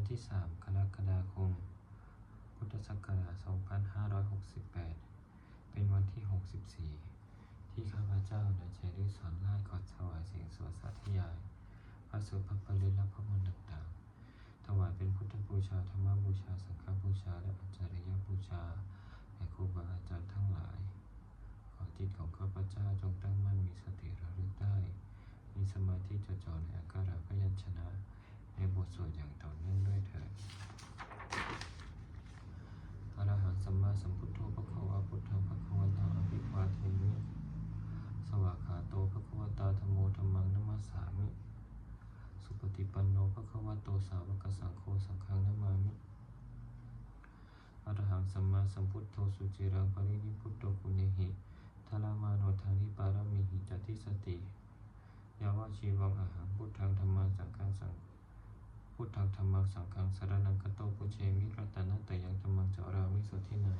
ันที่ 3 กรกฎาคม พุทธศักราช 2568 เป็นวันที่ 64 ที่ข้าพเจ้าได้ใช้ด้วยสอนไล่ขอถวายเสียงสวดสาธยาย พระสุภปริและพระมนต์ต่างๆ ถวายเป็นพุทธบูชา ธรรมบูชา สังฆบูชา และอาจาริยบูชาแด่ครูบาอาจารย์ทั้งหลาย ขอจิตของข้าพเจ้าจงตั้งมั่นมีสติระลึกได้ มีสมาธิจดจ่อในอาการะพยัญชนะ ในบทสวดอย่างต่อเนื่องด้วยเถิดอรหังสัมมาสัมพุทโธพระคะวะพุทธังพระควันตังอภิวาเทมิสวากขาโตพระคะวตาธรรมโมธรรมังนัมสสามิ สุปฏิปันโนพระคะวะโตสาวกสังโฆสังฆังนามามิอรหังสัมมาสัมพุทโธสุจิรังปรินิพพุตโตปุญญหิทารามาโนทานิปารามิหิจติสติยาวาชีวังอาหังพุทธังธรรมังสังฆังสังโฆ พุทธังธรรมังสังฆังสารนังคโตปุเชมิรัตนะตยังธรรมังจารามิสุทินา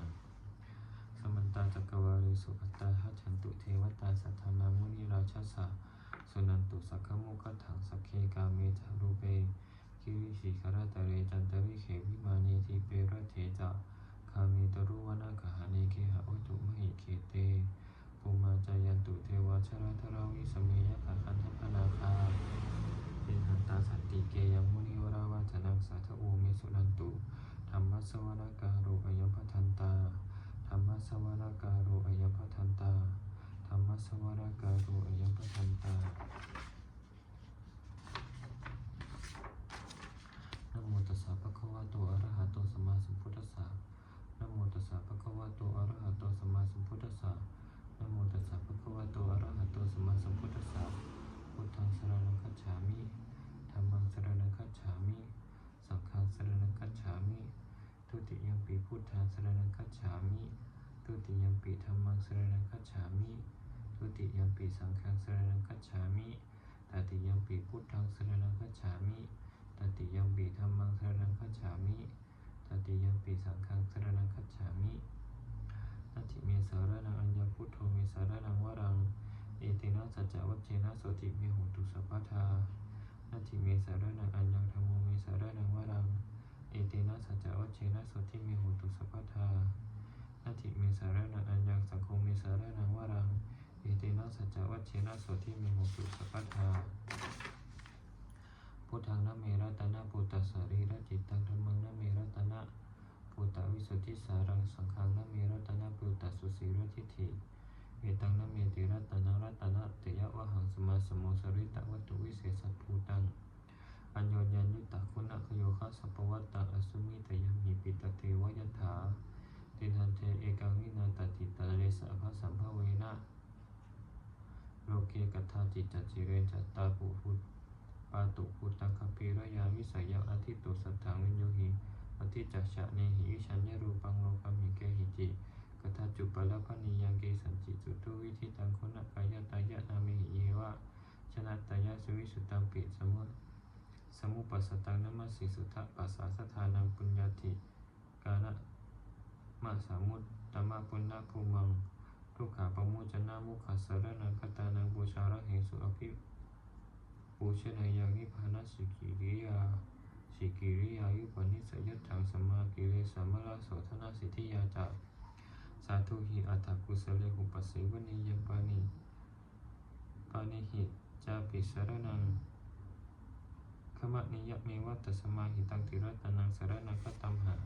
สมันตาจักรวาลิสุอัตตาหัจฉันตุเทวตาสัทธานามุนิราชสสะสุนันตุสักขมุขถังสักเคกาเมจารูเปคิริสีคาราตเรจันตริเขวิมานีทีเปรเทจาคามีตรุวนาคหานิเคหะอุตุมหิเคเตภูมาจายันตุเทวาชราธราวิสเมยะขันธพนาคาเป็นหันตาสันติเกยังมุนิวราวาจนังสาธโอเมสุนันตุธรรมสวนาการุอายังพัทันตาธรรมสวนาการุอายังพัทันตาธรรมสวนาการุอายังพัทันตานะโมตัสสะภะคะวะโตอะระหะโตสัมมาสัมพุทธัสสะนะโมตัสสะภะคะวะโตอะระหะโตสัมมาสัมพุทธัสสะ นะโมตัสสะภะคะวะโตอะระหะโตสัมมาสัมพุทธัสสะพุทธังสรณังคัจฉามิธัมมังสรณังคัจฉามิ สังฆังสรณังคัจฉามิ ทุติยัมปิพุทธังสรณังคัจฉามิ ทุ ติยัมปิธัมมังสรณังคัจฉามิทุติยัมปิสังฆังสรณังคัจฉามิตติยัมปิพุทธังสรณังคัจฉามิตติยัมปิธัมมังสรณังคัจฉามิตติยัมปิสังฆังสรณังคัจฉามินัตถิเมสาระนังอัญญพุทโธเมสาระนังวรังเอเตนะสัจจวัจเจนะโสติเมหุตุสัพพทานัตถิเมสาระนังอัญญธรรมโมเมสาระนังวรัง เอเตนะสัจจวัจเจนะโสติเมหุตุสัพพทา นัตถิเมสาระนังอัญญังสังโฆเมสาระนังวารังเอเตนะสัจจวัจเจนะโสติเมหุตุสัพพทาพุทธังนเมรัตนะปุตตสรีระจิตตังธรรมังนเมรัตนะปุตตะวิสุทธิสารังสังฆังนเมรัตนะปุตตะสุสีรทิฏฐิเอตังนเมติรัตนะรัตนะเตยะวะหังสมาสโมสริตะวัตถุวิเศษสัพภูตังอัญโยยัญยุตตะคุณะคโยคะสัพพวัตตังอสุมิตยังหิปิตเทวยัตถา ติทันเทเอกังวินาตติตะเลสะภะสัมภเวนะโลเกกัตถาจิตจจิเรนจัตตาปุพุปาตุพุตังคปีระยาวิสัยยังอธิตุสัทธังวินโยหิปฏิจักฉะเนหิวิชัญญรูปังโลกามิเกหิจิกทาจุปละพนิยังเกสันจิจุตุวิธิตังคุณกายตายะนามิหิเยวะชนะตายะสุวิสุตังปิสมุสมุปัสสตังนัมสสิสุทธปัสสะสทานังปุญญาติกานะ มะสามุตตมะปุณณภูมังทุกขาปมุจนะมุขัสรนังคตานังบูชาระเหสุอภิปูชนายังนิพพานัสสิกิริยาสิกิริยายุปนิสยถังสมากิเลสัมมลาโสธนาสิทธิยาจาสาธุหิอัตถกุสเลหุปัสสิวนิยปานิปานิหิจาปิสรนังขมะนิยเมวัตสมาหิตังติรัตนังสรนังคตัมหา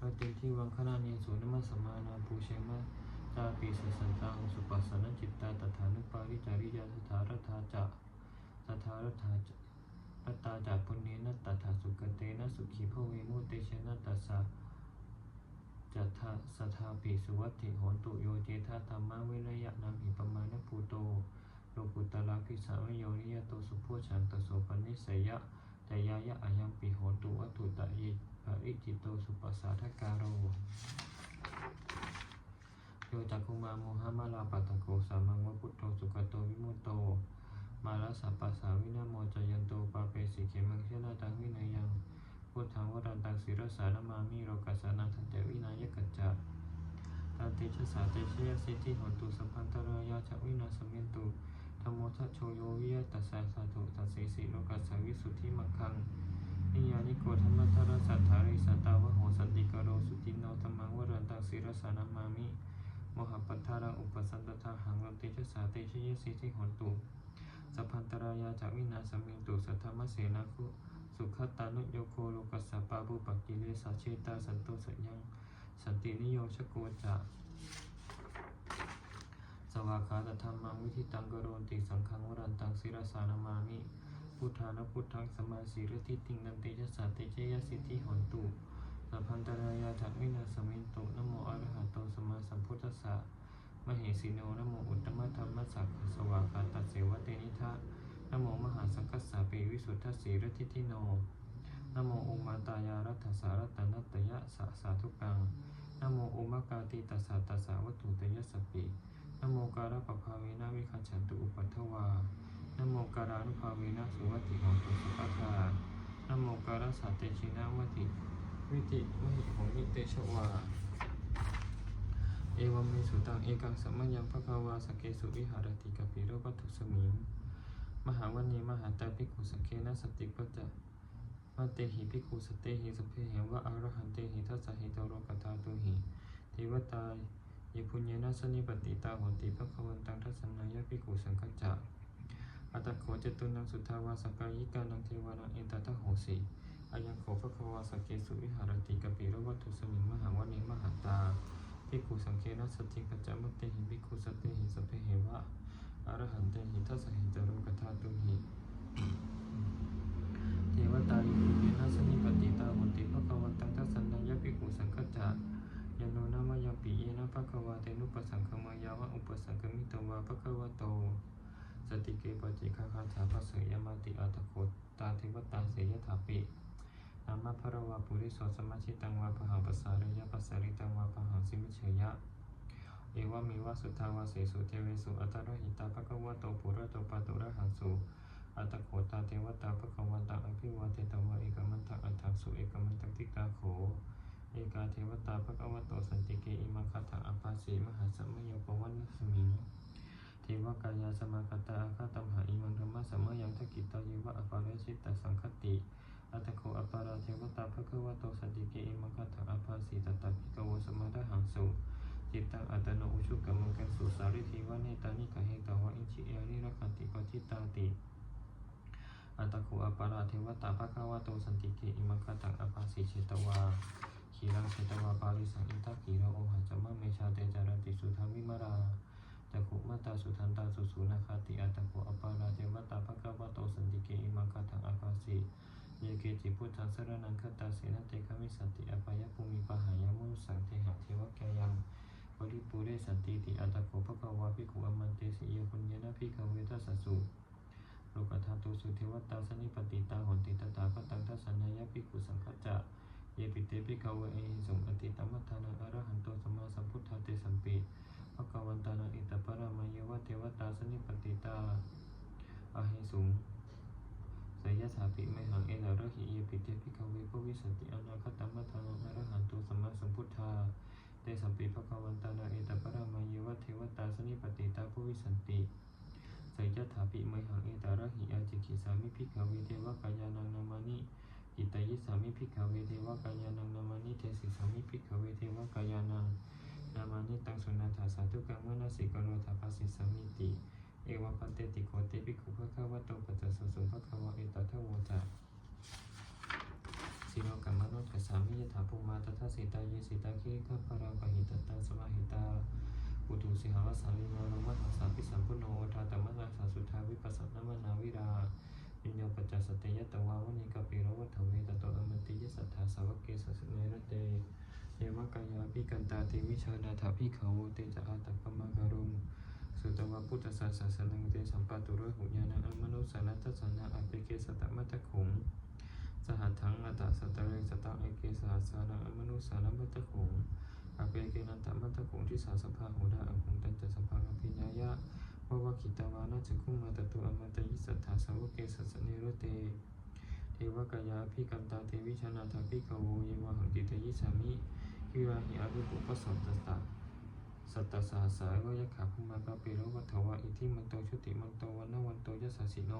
เราต็มที่วังคณาเนียสุนมัสมานาภูเชมะจาปิสสันตังสุปัสสนจิตตาตถานุปาริจาริยาสถารธาจะสถารธาจะปัตตาจาปุณเนนะตัถาสุกเตนะสุขีพเวมุเตชนะตัสสะจัตถาสทาปิสุวัติโหนตุโยเจธาธรรมะเวรยะนามิปมาณภูโตโลกุตตลาภิสาวโยนิยโตสุโพชันตโสปนิสยะแต่ยายะอายังปิโหนตุวัตถุตะยิ ปริจิตโตสุปัสสาทการโรโยจักคุมาโมหะมาลาปัตตโกสามังวะพุทโธสุขโตวิมุตโต มาลสัพปะสาวินาโมจยันโตปาเปสิเขมังเชนาตังวินายังพุทธังวรันตังศิรสารมามิโรกัสสานังทันเจวินายกัจจะตันติชะสาเตชยสิทธิหนตุสัพพันตรายาชวินาสมินตุธรรมโมทัชโชโยวิยะตัสสะสาธุตัสสีสิโลกัสสวิสุทธิมังคัง นิยานิโกธรรมทรสัทธาริสัตาวะโหสันติกโรสุตินโนธรรมังวรันตังศิรสานามามิโมหปัทธารังอุปสันตทาหังรันติชสาเตชยสิทิหนตุสัพพันตรายาจากวินาสมิงตุสัทธมเสนาคุสุขตานุโยโคโลกัสสะปาบุปกิเลสาเชตาสันโตสยังสันตินิโยชโกจะสวากขาตธรรมังวิธิตังกโรนติสังฆังวรันตังศิรสานามามิ พุทธานะพุทธังสมาสีรติติงนันติยสสาเตเจยสิทธิหนตุสัพพันตรายาจักวินาสมินตุนโมอระหะโตสมาสัมพุทธัสสะมเหสีโนนโมอุตตมะธรรมสักขะสวากาตัสเสวะเตนิทะนโมมหาสังคัสสะปีวิสุทธสีรติทิโนนโมอุมาตายารัตสารัตนัตยะสะสาธุกังนโมอุมกาติตัสสะตัสสะวัตถุตยสสปินโมการะปภาเวนะวิคัจฉันตุอุปัฏฐวา นโมการานุภาเวนะสุวัติหงตุสุปัฏฐานโมการะสัตเตชินะวติ วิติมหิหงนิเตชวา เอวัมเมสุตังเอกังสัมมยังภควาสเกสุวิหารติกปิโรวัตถุสมิงมหาวันีมหาตาภิกขุสเกนะสติปัจจมาเตหิภิกขุสเตหิสเพเหวะอารหันเตหิทัสสะหิตโรกตาตุหิเทวตายิพุญญนะสนิปติตาโหติภควันตังทัสนายะภิกขุสังกัจจะ อัตโขจตุนังสุทาวาสกายิกานังเทวานังเอตตะโหสีอายังโขภควาสกเกสุวิหารติกปิรวัตถุสมิงมหาวันนีมหาตาภิกขุสังเคนะสติกัจจมัตเตหิภิกขุสตเตหิสพเพเหวะอรหันเตหิทัสสหิตโรกธาตุหิเทวตายิปุเยนะสนิปติตาโหติภควันตังทัสสนายะภิกขุสังกัจจะยโนนามายาปิเยนะภควาเตนุปสังคมายาวะอุปสังคมิตวาภควโต สติเกปจิคาคาถาภสยมาติอัตโคตาเทวตาเสยถาปินามาพระวาปุริโสสมาชิตังวาปะหังปัสสาริยปัสสาริตังวาปะหังสิมิเชยะเอวามิวาสุทาวาเสสุเทเวสุอัตระหิตาภะควะโตปุระโตปะตุระหังสุอัตโขตาเทวตาภะควันตังอภิวาเทตวะเอกมันตังอัตถังสุเอกมันตังติกาโขเอกาเทวตาภะควะโตสันติเกอิมังคัตถังอปาสีมหาสัมมโยปวันนสมิง ทวกายาสมาคตาอาคาตัมหาอิมังธรรมะสัมมยังทกิตาเยวะอปาริสิตตสังคติอัตโคอปาราเทวตาภะคะวะโตสันติเกอิมังคตถังอภาสีตตาภิกวสมาทหังสุจิตตังอัตโนอุชุกัมมังกังสุสาริทิวะเนตานิกะเหตวะอิจิเอริรักขันติปจิตตาติอัตโคอปาราเทวตาภะคะวะโตสันติเกอิมังคตถังอภาสีเชตวา ทธังสรนังคตาเสนเตคามิสันติอปายภูมิปหายมุสังเทหะเทวกายังปริปุเรสันติติอัตโกภะควะภิกขุอมันเตสิยปุญญนะภิกขเวทัสสุโลกธาตุสุเทวตาสนิปติตาหนติตตาคตังทัสนายะภิกขุสังฆจจะเยปิเตภิกขเวเอสงอติตัมมัทานังอรหันโตสมาสัมพุทธาเตสัมปิภะควันตานังอิตตปรามยวะเทวตาสนิปติตาอาหิสุง สยถาปิไมหังเอลาระหิเยปิเตภิกขเวภวิสันติอนาคตัมมะทานังอรหันตุสัมมาสัมพุทธาเตสัมปิภะควันตานังอิตตปรามายวะเทวตาสนิปติตาภวิสันติสยะถาปิไมหังเอตาระหิอาจิกิสามิภิกขเวเทวกายานังนามานิอิตยิสามิภิกขเวเทวกายานังนามานิเทสิสามิภิกขเวเทวกายานังนามานิตังสุนันทาสาธุกังวนาสิกโรธาปัสสิสามิติ เอวะปันเตติโคเตปิขุภะคะวะโตปัจจสุสุภะคะวะเอตทโวจะสิโรกัมมโนทัสสามิยถาภูมาตถาสิตาเยสิตาคิขัปราปหิตตังสมาหิตาปุถุสิหาวสาลิมาโรมัสสาปิสัมพุโนโอทาตมัสสาสาสุทาวิปัสสนามนาวิราวิญโยปัจจสเตยตวาวนิกปิโรวัฏเวตโตอมติยสัทธาสาวกเกสสเนรเตเยวกายาพิกันตาติวิชานาถาพิเขาเตจะอาตัปปมาการุง สุตวะพุทธศาสสนังเตสัมปะตุรหุญาณังอมนุสานัตสันนาอเปเกสตมัตตะขงสหัตถังอัตตสตะเรสตังเอเกสหัสานังอมนุสานัมัตตะขงอเปเกนันตมัตตะขงที่สาสภาหุดาอังคงตันจะสภาอภิญญายะวะวะคิตาวานาจะคุมาตตุอมนตยิสัทธาสาวกเกสัสเนรเตเทวกายาพิกันตาเทวิชนาถาพิกโวเยวหังติตยิสามิวิราหิอาภิปุปสสัตตะ สัตตสาสาวยะขาภูมาปะปิโรวัฏวะอิทิมันโตชุติมันโตวันนวันโตยะสสสิโน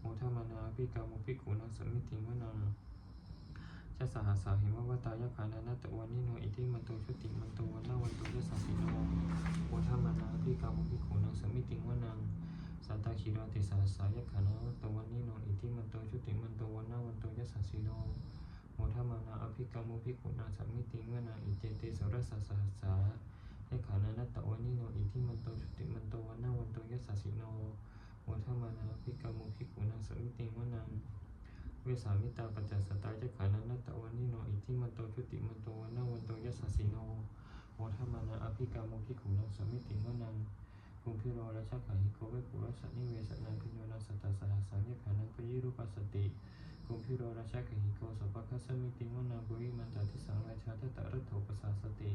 โมทมานาภิกามุภิกขุนังสมิติวนังจะสหัสสาหิมวตายะขานานาตะวันนิโนอิทิมันโตชุติมันโตวันนวันโตยะสสสิโนโมทมานาภิกามุภิกขุนังสมิติวนังสัตตาคิรติสหัสสายะขานาตะวันนิโนอิทิมันโตชุติมันโตวันนวันโตยะสสสิโนโมทมานาอภิกรรมุภิกขุนาสัมมิติวนาอิเจเตสรสสสหัสสา ยะขานานัตตะวันนิโนอิทิมันโตชุติมันโตวันนาวันโตยะสสสิโนโมทมานาอภิกรรมุภิกุนาสัมมิติวนาเวสามิตาปัจจสตายะขานานัตตะวันนิโนอิทิมันโตชุติมันโตวันนาวันโตยะสสสิโนโมทมานาอภิกรรมุภิกุนาสัมมิติวนาภูมิพิโรราชาขาหิโกเวปุรสนิเวสนังพิโยนาสตตสหัสสายขานังปยิรูปัสสติกุมพิโรราชาหิโกสปะคัสสมิติมุนาบุริมันตติสังราชาตตะรัตโถปสาสติ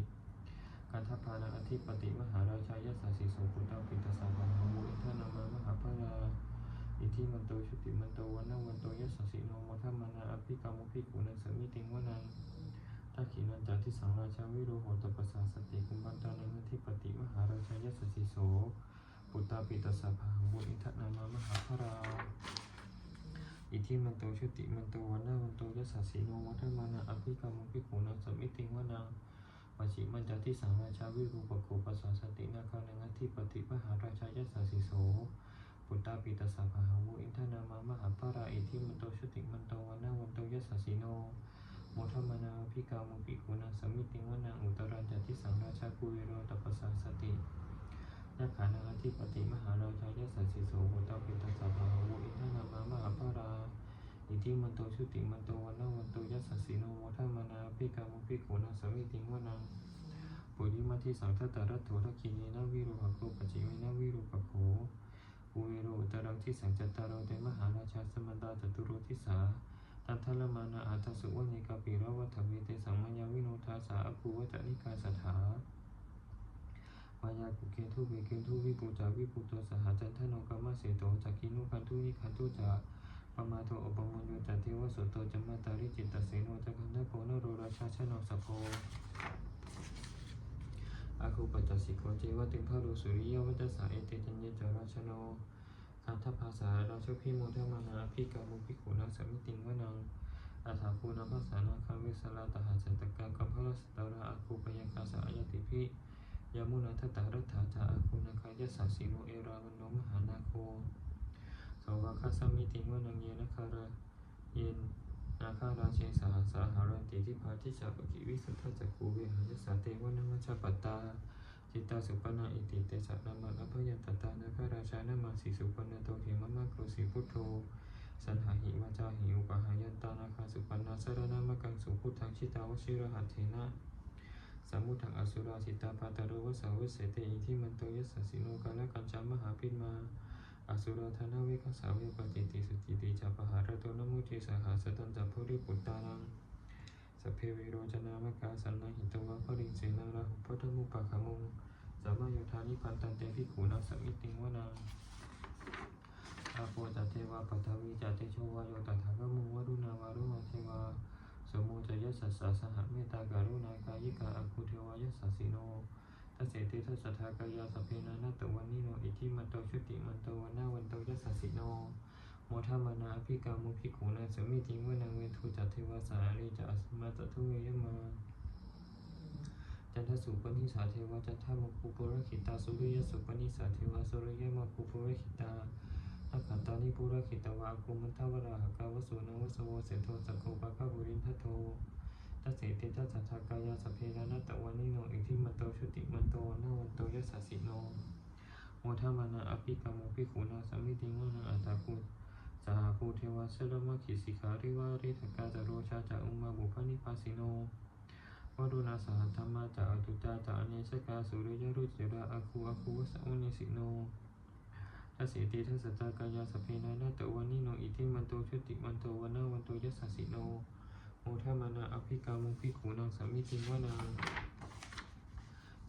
การทัพพานาอธิปติมหาราชายสัสสิโสปุตตปิตสาภาหูอินทนามามหาพราอิทิมันโตชุติมันโตวันนาวันโตยสัสสิโนมทัมมานาอภิกามุภิกุนันสมิติงวนังทักขินันจติสังราชาวิโรโหตปสาสติกุมบันตานังอธิปติมหาราชายสัสสิโสปุตตาปิตสาภาหูอินทนามามหาพราอิทิมันโตชุติมันโตวันนาวันโตยสสสีโนวัฒมานาอภิกรรมภิกขุนังสมิติงวนัง วชิมันจติสังราชาวิรูปโกปัสสาสตินาคานังอธิปติมหาราชายสัสิโสปุตตาปิตสาภาหูอินทนามามหาปาราอิทิมันโตชุติมันโตวนาวันโตยสสสีโนโมทมนาอภิกรรมภิกขุนังสมิติวนังอุตรันจติสังราชาภูเวโรตปสสสติยักขานังอธิปติมหาราชายสัสิโสโหตตาปิตสัพพะหูอินทนามามหาปารา อิทิมันโตชุติมันโตวันนาวันโตยัสสสิโนโมทัมานาภิกามุภิกขุนาสมิติงวนังปุริมาทิสังทัตตรัตโถทักขินีนาวิรุหโกปจิวินาวิรุปโขภูเวโรอุตรังที่สังจัตตารเตมหาราชาสมันตาจตุโรทิสาตันทลมานาอาทสุวเนกาปิรวัฏเวเตสังมัญญวิโนทาสาอภูวัตนิกาสถามายากุเกทุเวเกทุวิปูจาวิปูโตสหจันทโนกรรมเสโตจักินุคันทุนิคันทุจา ปมาโทอปมัญโยจัตเทวสุโตจมาตาริจิตตเสโนจักขันทโกนโรราชาชนสโพอาคูปัจจสิโกเจวะติงพะโรสุริยวัจสาเอเตจัญญจราชโนคันทภาษาราชพิโมทมานาภิกามุภิขุนังสมิติงวนังอาถาภูนภาษานาคาวิสลาตหาจัตกังกัมพลสตราอาคูปยังคาสายติพิยามุนาทตารัตถาจาอาคุณนาคายสัสสิโนเอราวันโนมหานาโค สวากาสมิติงวนังเยนะคาราเยนนาคาราเชสาสาหารันติทิพาทิจาปกิวิสุทธจักขูเวหายสาเตวนังมัชปัตตาจิตตาสุปนาอิติเตสะนามันอภยันตตานาคาราชานามาสีสุปนาโตเขมะมะโคสีพุทโธสันหาหิวาจาหิอุปหายันตานาคาสุปนาสารนามะกังสุพุทธังชิตาวชิรหัตเถนะสามุทังอสุราสิตาปาตารุวสาวเสเตอิทิมันโตยัสสสิโนกาลกัญจามหาพิมา อสุรธนาเวกสาเวปจิติสุจิติจัปหารโตนมุทิสหาสตันจัพุริปุตตานังสพเพวิโรจนามกาสันนหิตวะปริงเสนาราหุพัทมุปะขมุงสัมมาโยธานิพันตันเตภิกขุนัสมิติงวนังอาโปจัตเทวาปัทวีจัตเตโชวาโยตัถากมุงวรุณาวารุมาเทวาสมุจยสัสสะสหเมตตาการุณากายิกาอคุเทวายสัสสิโน ทัสเสติทัสสะทากายาสพเพนานาตวันนิโนอิทิมันโตชุติมันโตวันนาวันโตยัสสสิโนโมทามานาภิกามุภิกขุนาสมิติงวนังเวทุจัตเทวาสาริจะอสมาตทุเวยมาจันทสุปนิสาเทวาจันทมุปุปุระขิตาสุริยสุปนิสาเทวาสุริยมาปุปุระขิตาอาขันตานิปุระขิตาวาคุมันทวราหกาวสุนังวสโวเสโทสักโคปะกะบุรินทโท ทัสเสติทัสสะทากายาสพเพนานาตะวันนิโนอิทิมันโตชุติมันโตนาวันโตยัสสิโนโมทามานาอภิกรรมภิกขุนาสัมมิติงวนาอัตตาคุสหภูเทวาสลมะขิสิขาริวาริทกาจโรชาจาอุมาบุพนิพาสิโนวรุณาสหัตถมาจาอตุตาจาอเนสกาสุริยรุจิระอาคูอาคูวสอุนิสิโนทัสสิติทัสสตากายาสพเพนานาตะวันนิโนอิทิมันโตชุติมันโตวันนาวันโตยัสสิโน โมทามานาอภิกามุภิกขุนังสามิติวนา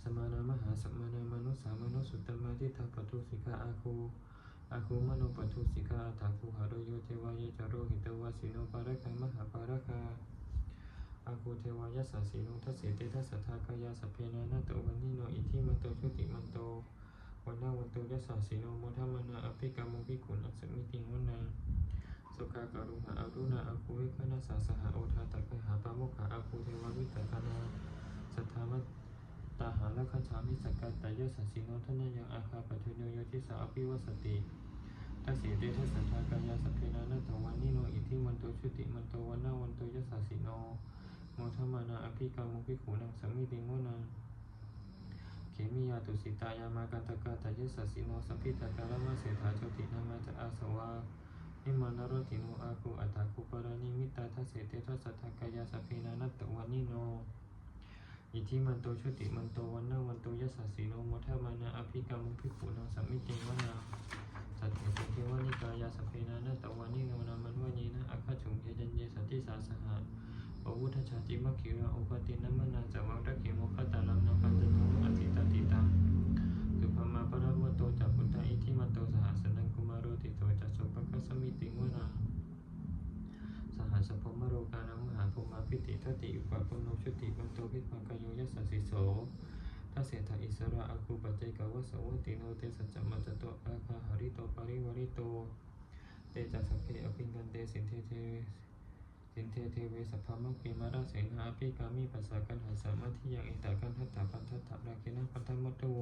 สมานามหาสมานามนุสามนุสุตตมะทิทาปทุสิกาอาคูอาคูมโนปทุสิกาอาถาคูหารโยเทวายจาโรหิตวาสิโนปาระคังมหาปาระคาอาคูเทวายสัสสีโนทัสเสติทัสสะทากายาสพเพนานาตวันนิโนอิทิมันโตชุติมันโตวันนาวันโตยสสาสีโนโมทัมานาอภิกรรมภิกขุนังสมิติงวนา สุขากรุณาอารุณาอาคูวิคณาสาสหาโอทาตะกหาปาโมขาอาคูเทววิตกานาสัทธามตาหาละคาชามิสกกัตตายสสสีโนทนายังอาคาปัทุโนโยทิสาอภิวสติทัสเสเตทัสสัทธากายาสัพเพนานาตวันนิโนอิทิมันโตชุติมันโตวันนาวันโตยสสาสิโนโมทมมานาอภิกรรมภิขุนังสัมมิติงวนังเขมิยาตุสิตายามากันตกาตายสสสิโนสัพพิตากาลมาเสถาโชตินามาจะอาสวา นิมานารติโนอาคูอัตถาคุปรานิมิตาทัสเสเตทัสสัทธกายาสัพเพนานาตวันนิโนอิทิมันโตชุติมันโตวันนาวันโตยสสาสิโนโมทมานาอภิกรรมภิกขุนังสมิติงวนังสัตถิสเทวานิกายาสพเพนานาตวานิโนนามันวะเยนะอัคคฉุงเยจันเยสัตติสาสหะปวุฒชาติมัคคิราอุปตินัมนาจวังรักขิโมคตาลังนาปันตโนอติตาติตัง สมิติงวนาสหัสพมโรกานังมหาภูมาพิติทติอุปปุโนชุติมันโตพิปังกโยยัสสิโสทัสเสถอิสระอาคูปัจเจกวสวติโนเตสัจจมัจโตอาคาหาริโตปาริวาริโต เตจัสสพเพอภิงกันเตสินเทเทสินเทเทเวสัพพมังคีมาราเสนาอภิกามิปัสสะกันหาสามาธิยังอิตากันทัตตาปันทัตตาราคินะปันธมัตโตโว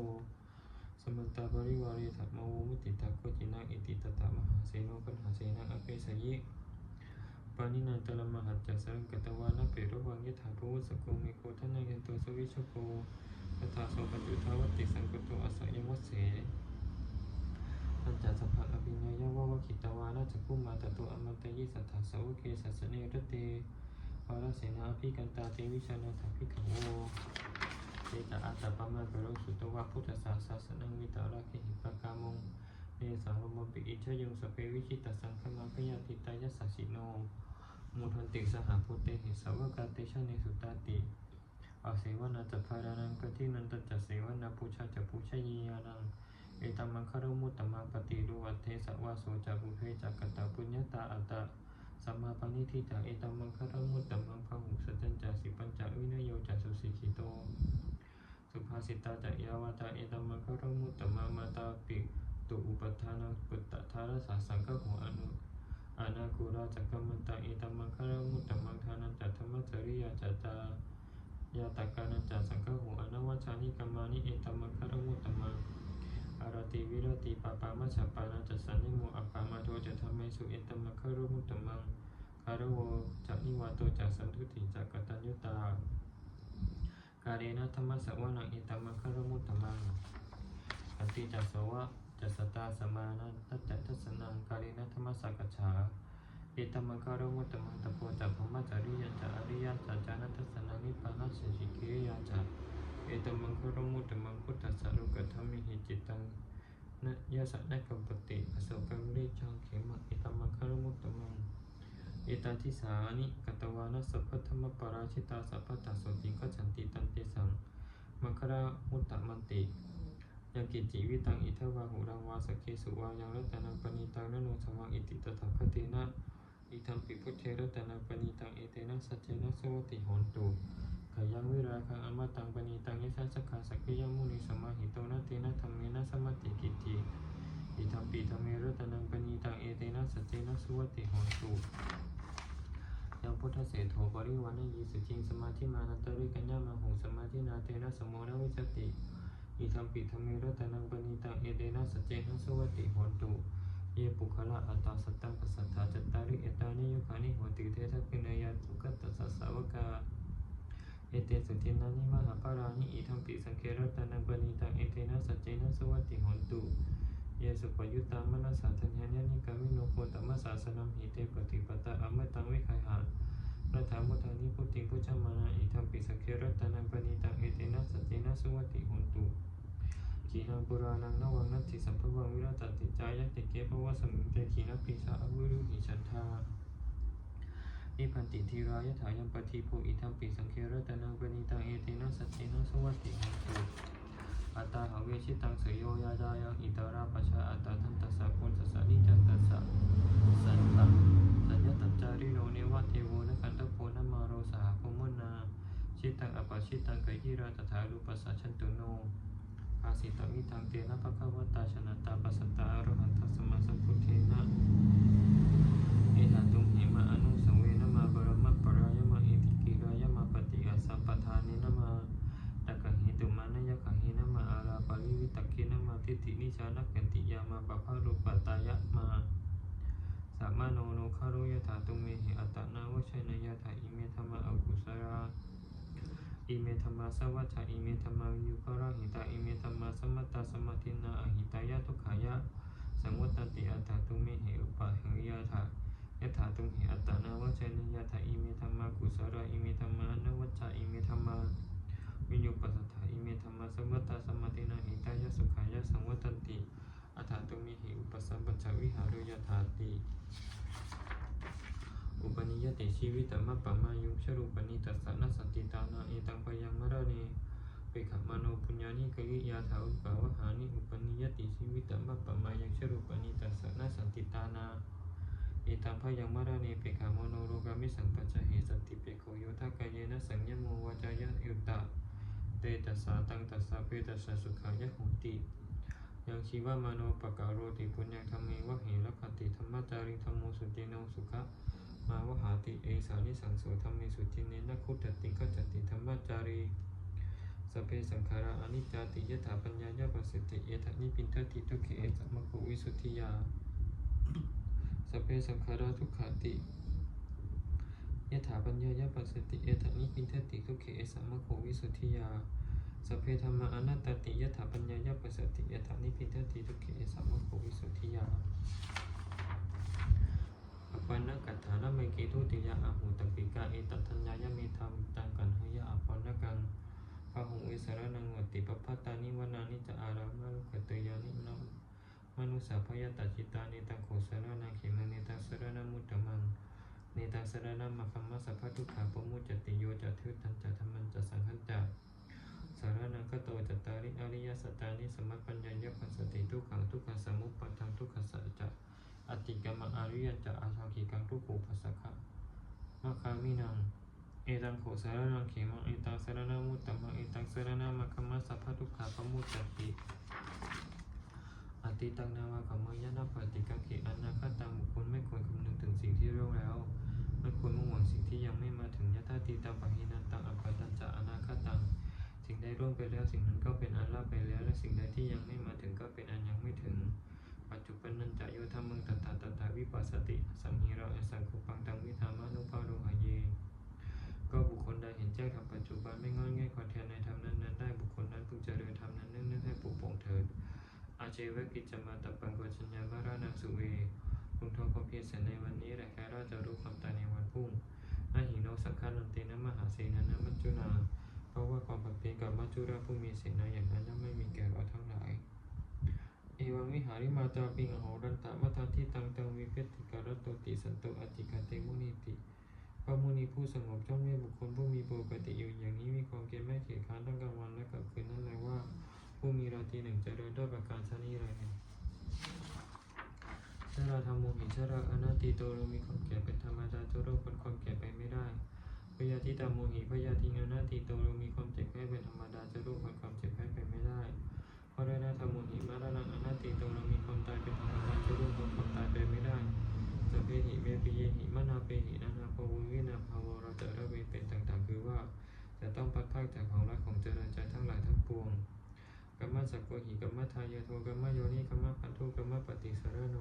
สมันตาปริวารีถัมโมมุติตาโคจินังอิติตตามหาเสโนกันหาเสนังอเปสยิปานินันตละมหัจจสรังกตวานะเปรวังยถาภูสกเมโกทนายันโตสวิชโกตถาโสปจุทาวติสังกุโตอาศัยวัสเสปัญจสัพพะอภิญญายาวาวคิตวานาจักขุมาตโตอมันตยิสัทธาสาวกเกสัสเนรเตวารเสนาภิกันตาเตวิชานาถาภิกขโว ตตะอัตตปะมาเปโรสุตวะพุทธศาสสนังวิตาราคิหิปะกามงเนสังวมปิอิชยงสเปวิชิตสังฆมังพยาติตายสสสิโนมุทันติสหพุเตหิสาวกาเตชะเนสุตาติอาเสวนาจัพารานังกตินันตจัสเสวนาปูชาจัปูชยียานังเอตัมมังคารมุตตมังปฏิรูวัตเทสวาโสจักุเพจักกตาปุญญาตาอัตตะสัมมาปณิทิจาเอตัมมังคารมุตตมังพหุสัจจัญจสิปัญจวินโยจัสุสิกิโต สุภาษิตาจะยาวาตาเอตมมังคารมุตตมังมาตาปิตุอุปทานังปุตตะทารสาสังฆโหอนุอานาคูราจักกมันตาเอตมมังคารมุตตมังทานันจัตธรรมจริยาจัตตายาตกานัจจาสังฆโหอนวัชานิกรรมานิเอตมมังคารมุตตมังอารติวิรติปปามัชฌปานาจัสสันนิโมอัปปามาโทจะทำให้สุเอตมมังคารมุตตมังคารโวจักนิวาโตจักสันทุติจักกตัญญุตา กาเรนะธรรมสวะนังเอตัมมังคารมุตตมังอันติจัสวะจัสตาสมานันตัจจทัสสนังกาเรนะธรรมสักจฉาเอตัมมังคารมุตตมังตะโพจัพมะจาริยันจะอริยันจะจานัตสนานิพพานัสสิกิริยาจะเอตมังคารมุตตมังพุทธัสสะรุกธรรมิหิจิตังนะยะสะนะกัมปติอโศกังริจังเขมะเอตัมมังคารมุตตมัง เอตาทิสานิกัตวานัสสะพัทธมปาราชิตาสัพพตตาโสติขจันติตันเตสังมังคารมุตตะมันติยังกิจจิวิตังอิทวาหุรังวาสเคสุวายังรัตนังปณิตังนโนสวังอิติตถาคตินะอิทัมปิพุทเทระตนาปณีตังเอเตนะสัจเจนะสวัติหนตุขยังวิราคังอมตังปณีตังยิสัสสขาสักขิยมุนิสมาหิโตนะเตนะธรรมเมนะสมัติกิตติอิทัมปิธรรมเมระตนังปณีตังเอเตนะสัจเจนะสวัติหนตุ เสโทปริวานะยีสุจิงสมาธิมานันตริกัญญามาหุสมาธินาเตนะสมโมนวิจติอิทัมปิธรรมเมระตนังปณีตังเอเตนะสัจเจนะสวัติโหนตุเยปุคละอัตตาสัตตังปัสสัทธาจัตตาริเอตานิยุคานิโหติเททัพพินายาตุกัตตสัสสาวกาเอเตสุทินานิมหาปารานิอิทัมปิสังเครัตนังปณิตังเอเตนะสัจเจนะสวัติโหนตุเยสุปยุตตามนัสสาธัญญานิกามิโนโคตมะสาสนัมหิเตปฏิปตะอมตังวิคัยหา รัฐามุทานิพุติพุจามานาอิทัมปิสังเครัตนังปณิตังเอเตนะสัจเจนะสวัติโหนตุขีนังปุรานังนวังนัตติสัมภวังวิราตติจายะติเกภวะสมิงเตขีนัปิสาอวิรุหิฉันทานิพันติทีรายะถายัมปทีโพอิทัมปิสังเครตนังปณิตังเอเตนะสัจเจนะสวัสติหันตุอัตตาหาเวชิตังสยโยยาจายังอิตาราป ชิตังอปปชิตังกะยิราตถารูปัสสะชันตุโนปวิทังเตนะภะคะวตาชนะตาปัสสตตาอรหันตสัมมาสัมพุทเทนะเอหะตุมหิมาอนุสังเวนะมาบรมปรายมาอิติกิรายมาปฏิอาสัมปทานินะมาตะกะหิตุมานยะกะหินะมาอาลาปาลิวิตะกินะมาทิฏฐินิชานะกันติยามาปะภะรูปตายะมาสัมมาโนโนคารุยถาตุเมหิอัตตนาวชัยนยถาอิเมธรรมะอกุสรา อิเมธรรมาสวัชชะอิเมธรรมาวิยุปราหิตาอิเมธรรมาสมัตตาสมัตินาอหิตายะทุกขายะสังวัตติอัตถาตุเมหิอุปะเหยยถายถาตุเมหิอัตตนาวชัยนยถาอิเมธรรมากุสราอิเมธรรมานวัชชะอิเมธรรมาวิยุปัสสถาอิเมธรรมาสมัตตาสมัตินาหิตายะสุขายะสังวัตติอัตถาตุเมหิอุปสัมปชชวิหารยถาติ อุปนิยติชีวิตมัปปะมายุชรูปนิตัสสะนัสติตานาเอตังปยังมระเนเปขมโนปุญญานิกยิยาถาอุปาวหานิอุปนิยติชีวิตมัปปะมายังชรูปนิตัสสะนัสติตานาเอตังพยังมระเนเปขมโนโรกามิสังปัจจเหสติเปโคโยทากายเยนะสัญญโมวาจายะยุตตะเตตัสสะตังตัสสะเปตัสสะสุขายะหุติยังชีวามโนปะกาโรติปุญญาธรรมีวะเหรคติธรรมจาริธรรมโมสุติโนสุขะ มาวหาติเอสานิสังโสธรรมิสุจินเนนะคุตติขจติธรรมจารีสเพสังขาราอนิจจติยถาปัญญายาปสิทธิเอทะนิปินทติทุกขเอสัมมโควิสุทธิยาสเพสังขาราทุกขาติยถาปัญญายาปสิทธิเอทะนิปินทติทุกขเอสัมมโควิสุทธิยาสเพธรรมอนัตติยถาปัญญายาปสิทธิเอทะนิปินทติทุกขเอสัมมโควิสุทธิยา ปันนกัถานเมกิทุติยะอาหูตปิกาเอตัทัญญายะเมธรรมตังกันหยะอปนนกังพหุเอสารนังวติปปัตตานิวนานิจะอารามาลุกตยานินมนุสาพยตจิตานิตังโขสารนังขิมังเนตังสารนามุตตมังเนตังสารนามัคคัมมะสัพพะทุกขาปมุจติโยจะทุตันจะธรรมันจะสังขันจะสารนังคโตจัตตาริอริยสัตตานิสมัปัญญายปัสสติทุกขังทุกขสมุปปัฏฐังทุกขสัจจะ อติกรรมอาริยจะอาสังขีกังทุกขูปัสสะคะมะคามินังเอตังโขสารนังเขมังเอตังสารนามุตตมังเอตังสารนามัคคมัสสัพพะทุกขาปมุจจติอติตังนาวาขมยานะปฏิกังเขอนาคตังบุคคลไม่ควรคำนึงถึงสิ่งที่เร็วแล้วไม่ควรมุ่งหวังสิ่งที่ยังไม่มาถึงยถาติตังปะหินันตังอัปปตัญจะอนาคตังสิ่งใดร่วงไปแล้วสิ่งนั้นก็เป็นอันลาไปแล้ว และสิ่งใดที่ยังไม่มาถึงก็เป็นอันยังไม่ถึง ปัจจุบันนันจะโยธรรมังตถาตถาวิปัสสติสัมหิราอสังคุปังตังวิธามานุภาโรหะเย ก็บุคคลใดเห็นแจ้งธรรมปัจจุบันไม่งอนง่ความเทียนในธรรมนั้นนั้นได้บุคคลนั้นพึงเจริญธรรมนั้นนึ่งนึกให้ปลุกปลงเถิดอาเจวกิจจมาตปังกชัญญามารานังสุเวคุงทองความเพียรเสร็จในวันนี้และแค่เราจะรู้ความตายในวันพรุ่งอาหิโนสังฆานันเตนะมหาเสนานะมัจจุนา เพราะว่าความผัดเปลี่ยนกับมัจจุราผู้มีเสนาอย่างนั้นย่อมไม่มีแก่เราทั้งหลาย เอวังวิหาริมาจาปิงอโหรันตะมัทาทิตังตังวิเพติการตโตติสันโตอติกาเตมุนิติพระมุนีผู้สงบจ้องเรียกบุคคลผู้มีปกติอยู่อย่างนี้มีความเกียรไม่เขียนค้านทั้งกลางวันและกลางคืนนั่นแหละว่า ผู้มีราตรีหนึ่งจะเจริญด้วยประการชนีไรชราธรรมโมหิชราอนาติโตเรามีความแก่เป็นธรรมดาจะโรคนความแก่ไปไม่ได้พยาธิตาโมหิพยาธิอนาติโตเรามีความเจ็บไข้เป็นธรรมดาจะโรคคนความเจ็บไข้ไปไม่ได้ มโมหิมารานังอนาติโตเรามีความตายเป็นธรรมดาจะรู้ความความตายไปไม่ได้สัพเพหิเมปิเยหิมนาเปหินานาภววินาภาวเราจะระเวเป็นต่างๆ คือว่า จะต้องพัดพากจากของรักของเจริญใจทั้งหลายทั้งปวงกัมมะสักโกหิกัมมะทายาโทกัมมะโยนิกัมมะพันธุกัมมะปฏิสารโน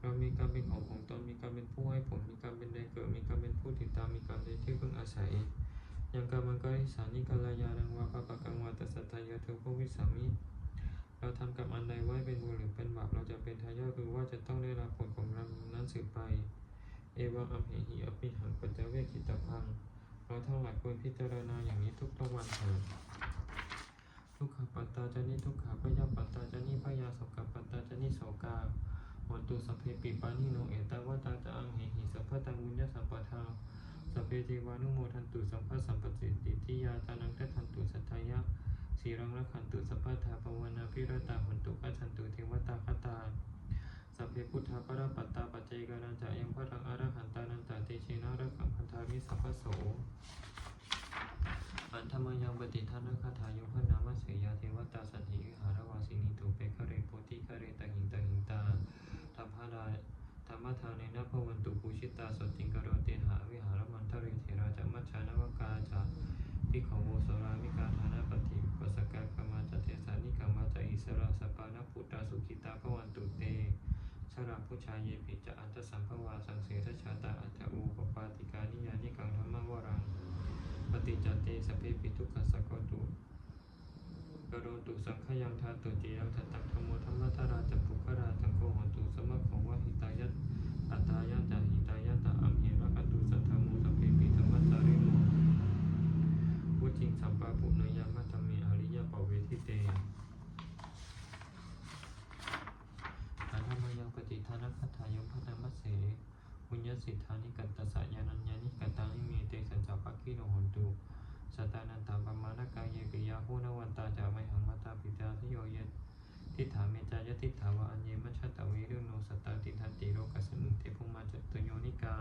เรามีกรรมเป็นของของตนมีกรรมเป็นผู้ให้ผลมีกรรมเป็นแดนเกิดมีกรรมเป็นผู้ติดตามมีกรรมเป็นที่พึ่งอาศัยยังกรรมังกริสานิกาลายานังวาปะปะกังวาตัสสะทายาเทววิสามิ เราทำกรรมอันใดไว้เป็นบุญหรือเป็นบาปเราจะเป็นทายาทคือว่าจะต้องได้รับผลของกรรมนั้นสืบไป เอวังอัมเหหิอภิหังปัจเจเวคิตพัง เราทั้งหลายควรพิจารณาอย่างนี้ทุกๆวันเถิดทุกขปัตตาจานิทุกขาพยาปัตตาจานิพยาสกปัตตาจานิโสกาหนตุสัพเพปิปานิโนเอตาวตาตะอังเหหิสัพพตังวุญญสัมปทาสัพเพเทวานุโมทันตุสัมภสัมปสิทธิทิยาตานังทัทันตุสัทธายะ สีรังรักขันตุสัพพะทาปวนาพิรตาหันตุกัจฉันตุเทวตาคตาสัพเพพุทธาปรปัตตาปัจเจกานจะยังพระรังอรหันตานันตเตชินารักขันพันธามิสัพพโสอันธรรมยังปฏิทันคาถายุพนามเสยาเทวตาสันติหารวาสินีตุเปกเรโพติกเรตหิงตหิงตาธรรมาดาธรรมทานในนภวันตุภูชิตาสติงกโรเตหาวิหารมันทเรเทราจะมัชชานวกาจะที่ของโมสรามิกาธานาปฏิ สกากรมาจเทสานิกรรมาจอิสระสปานพุทธสุขิตาพวันตุเตชราผู้ชายเยปิจะอัตสัมภวาสังเสทชาตาอัตอุปปาติกานิยานิกังธรรมวรังปฏิจเตสเพปิทุกขสกตุกระโรตุสังขยังธาตุจียังทัตังธโมธรรมตราจัปุคราจังโกหันตุสมะของวหิตายัตอัตายัตหิตายัตอัมเหรักตุสัทธรรมสเพปิธรรมตาริโมวจิงสัมปาปุเนยามะ วทิเตอาธรรมยังปฏิทานัคถายมพัฒมัสเสปุญญสิทธานิกัตตสะยานัญญานิกัตตังนิเมเตสัจจปักขิโนหนตุสตานันตปมานกายเยปิยาหูนวันตาจาไมหังมาตาปิตาทโยเยทิฏฐาเมจายทิฐาวะอัญเยมัชตะเวรุโนสตตาติทันติโรกัสสนุเทภุมาจตุโยนิกา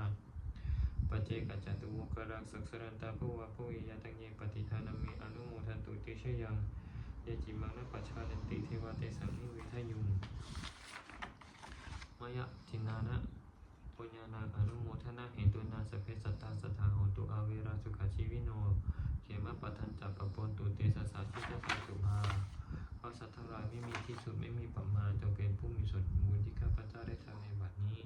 ปัจเจกัจจตุโมกรังสักสรันตาภวะภเวยตังเยปฏิทานามิอนุโมทันตุติชยัง เยจิมังนปัจฉานันติเทวเตสังนิเวทยุงมยะทินานะปุญญานาอนุโมทนาเหตุนาสพเพสัตตาสทธาหตุอาเวราสุขชีวิโน เขมปะทันจักปปนตุเตสสาชิตสัสุภาเพราะสัตว์ทั้งหลายไม่มีที่สุดไม่มีประมาณจงเป็นผู้มีส่วนบุญที่ข้าพเจ้าได้ทำในบัดนี้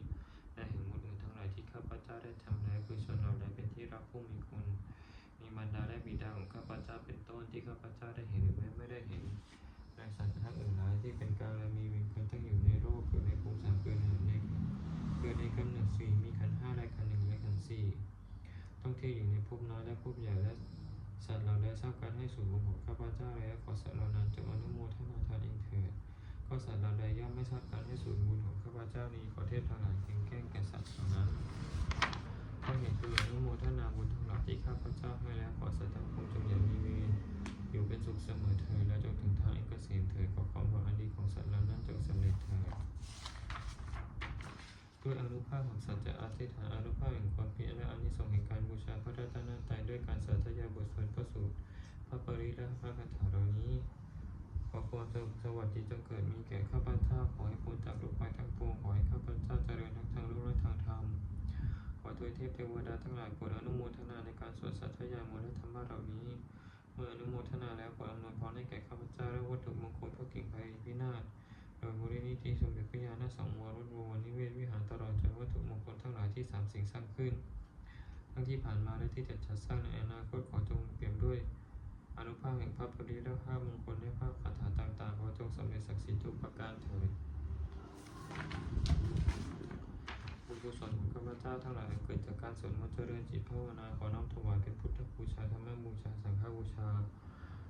และแห่งบุญอื่นทั้งหลายที่ข้าพเจ้าได้ทำแล้วคือส่วนเราได้เป็นที่รักผู้มีคุณ มารดาและบิดาของข้าพเจ้าเป็นต้นที่ข้าพเจ้าได้เห็นหรือแม้ไม่ได้เห็นและสัตว์ทั้งอื่นหลายที่เป็นกาลมีวรเกินตั้งอยู่ในโลกเกิดในภูมิสามเกิดในในเกิดในกำเนิดสี่มีขันห้าและขันหนึ่งและขันสี่ต้องเที่ยวอยู่ในภพน้อยและภพใหญ่และสัตว์เราได้ทราบการให้ส่วนบุญของข้าพเจ้าแล้วขอสัตว์เหล่านั้นจงอนุโมทนาทานเองเถิดก็สัตว์เราใดย่อมไม่ทราบการให้ส่วนบุญของข้าพเจ้านี้ขอเทพทั้งหลายเก่งแก้งแก่สัตว์เหล่านั้นเพราะเหตุคืออนุโมทนาบุญทั้ง ที่ข้าพเจ้าให้แล้วขอสัตว์ทั้งปวงจงอย่ามีเวรอยู่เป็นสุขเสมอเถิดและจงถึงทางเอกเกษมเถิดขอความหวังอันดีของสัตว์เหล่านั้นจงสำเร็จเถิดด้วยอนุภาพของสัจจะอธิษฐานอนุภาพแห่งความเพียรและอานิสงส์แห่งการบูชาพระรัตนตรัยด้วยการสาธยายบทสวดพระสูตรพระปริและพระคาถาเหล่านี้ขอความสุขสวัสดีจงเกิดมีแก่ข้าพเจ้าขอให้พ้นจากโรคภัยทั้งปวงขอให้ข้าพเจ้าเจริญทั้งทางโลกและทางธรรม อทวยเทพเทวดาทั้งหลายโปรดอนุโมทนาในการสวดสัทธยามนและธรรมะเหล่านี้ เมื่ออนุโมทนาแล้วขออำนวยพรให้แก่ข้าพเจ้าและวัตถุมงคลพระกิ่งไพรพินาศโดยมูลนิธิสมเด็จพระญาณสังวรวัดบวรนิเวศวิหารตลอดจนวัตถุมงคลทั้งหลายที่สามสิ่งสร้างขึ้น ทั้งที่ผ่านมาและที่จะจัดสร้างในอนาคตขอจงเปี่ยมด้วย อนุภาพแห่งพระปริและภาพมงคลและภาพคาถาต่างๆขอจงสำเร็จศักดิ์สิทธิ์ทุกประการเถิดบุญกุศลของข้าพเจ้าทั้งหลายเกิดจากการสวดมนต์เจริญจิตภาวนาขอน้อมถวายเป็นพุทธบูชาธรรมบูชาสังฆบูชา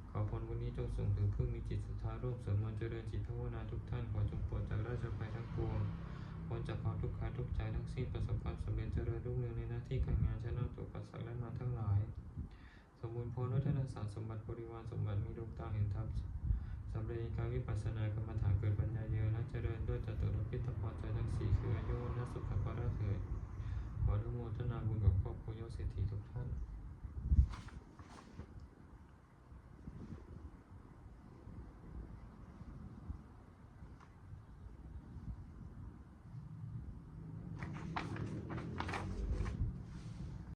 ขอพรวันนี้จงส่งถึงผู้มีจิตศรัทธาร่วมสวดมนต์เจริญจิตภาวนาทุกท่านขอจงปรดจากราชภัยทั้งปวงพ้นจากความทุกข์กายทุกใจทั้งสิ้นประสบความสำเร็จเจริญรุ่งเรืองในหน้าที่การงานชนะตัวปัสสักและมาทั้งหลาย สมบูรณ์พรวัฒนศาสตร์สมบัติบริวารสมบัติมีดวงตาเห็นธรรมสำเร็จการวิปัสสนากรรมฐานเกิดปัญญาเยอะและเจริญด้วยจตุรพิทพรใจทั้งสี่คืออายุวัฒนสุขภาระเถิด ออนุโมทนาบุญกับครอบครัวโยเศรษฐีทุกท่าน